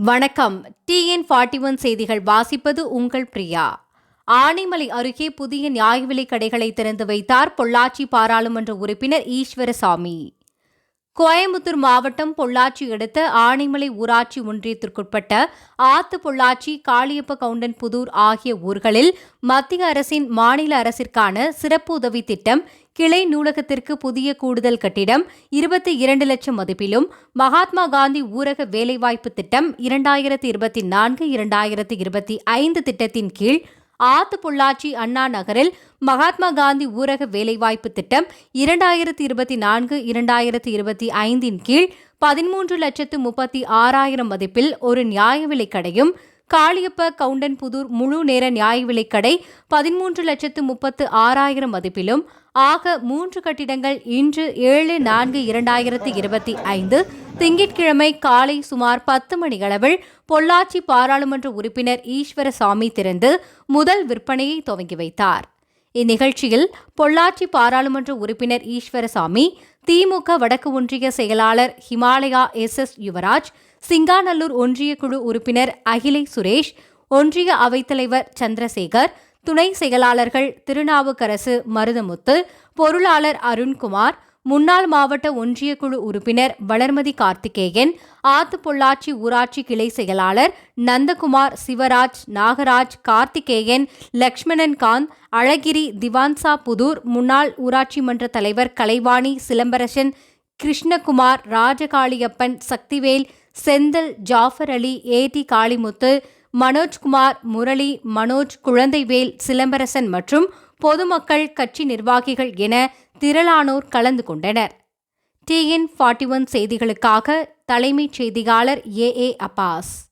வணக்கம். TN forty one செய்திகள் வாசிப்பது உங்கள் பிரியா. ஆனைமலை அருகே புதிய நியாய விலைக் கடைகளை திறந்து வைத்தார் பொள்ளாச்சி பாராளுமன்ற உறுப்பினர் ஈஸ்வரசாமி. கோயம்புத்தூர் மாவட்டம் பொள்ளாச்சி அடுத்த ஆனைமலை ஊராட்சி ஒன்றியத்திற்குட்பட்ட ஆத்து பொள்ளாச்சி காளியப்ப கவுண்டன் புதூர் ஆகிய ஊர்களில் மத்திய அரசின் மாநில அரசிற்கான சிறப்பு உதவி திட்டம் கிளை நூலகத்திற்கு புதிய கூடுதல் கட்டிடம் இருபத்தி இரண்டு லட்சம் மதிப்பிலும் மகாத்மா காந்தி ஊரக வேலைவாய்ப்பு திட்டம் இரண்டாயிரத்தி இருபத்தி நான்கு இரண்டாயிரத்தி இருபத்தி ஐந்து திட்டத்தின் கீழ் ஆத்து பொள்ளாச்சி அண்ணா நகரில் மகாத்மா காந்தி ஊரக வேலைவாய்ப்பு திட்டம் இரண்டாயிரத்தி இருபத்தி நான்கு இரண்டாயிரத்தி இருபத்தி ஐந்தின் கீழ் பதிமூன்று லட்சத்து முப்பத்தி ஆறாயிரம் மதிப்பில் ஒரு நியாய விலைக் கடையும் காளியப்ப கவுண்டன்புதூர் முழு நேர நியாய விலைக்கடை பதிமூன்று லட்சத்து முப்பத்து ஆறாயிரம் மதிப்பிலும் ஆக மூன்று கட்டிடங்கள் இன்று ஏழு நான்கு இரண்டாயிரத்தி இருபத்தி ஐந்து திங்கட்கிழமை காலை சுமார் பத்து மணியளவில் பொள்ளாச்சி பாராளுமன்ற உறுப்பினர் ஈஸ்வரசாமி திறந்து முதல் விற்பனையை துவங்கி வைத்தார். இந்நிகழ்ச்சியில் பொள்ளாச்சி பாராளுமன்ற உறுப்பினர் ஈஸ்வரசாமி திமுக வடக்கு ஒன்றிய செயலாளர் ஹிமாலயா எஸ் எஸ் யுவராஜ் சிங்காநல்லூர் ஒன்றிய குழு உறுப்பினர் அகிலை சுரேஷ் ஒன்றிய அவைத்தலைவர் சந்திரசேகர் துணை செயலாளர்கள் திருநாவுக்கரசு மருதமுத்து பொருளாளர் அருண்குமார் முன்னாள் மாவட்ட ஒன்றிய குழு உறுப்பினர் வளர்மதி கார்த்திகேயன் ஆத்து பொள்ளாச்சி ஊராட்சி கிளை செயலாளர் நந்தகுமார் சிவராஜ் நாகராஜ் கார்த்திகேயன் லக்ஷ்மணன் காந்த் அழகிரி திவான்சா புதூர் முன்னாள் ஊராட்சி மன்ற தலைவர் கலைவாணி சிலம்பரசன் கிருஷ்ணகுமார் ராஜகாளியப்பன் சக்திவேல் செந்தில் ஜாஃபர் அலி ஏடி காளிமுத்து மனோஜ்குமார் முரளி மனோஜ் குழந்தைவேல் சிலம்பரசன் மற்றும் பொதுமக்கள் கட்சி நிர்வாகிகள் என திரளானோர் கலந்து கொண்டனர். டிஎன் ஃபார்ட்டி ஒன் செய்திகளுக்காக தலைமைச் செய்தியாளர் ஏ ஏ அப்பாஸ்.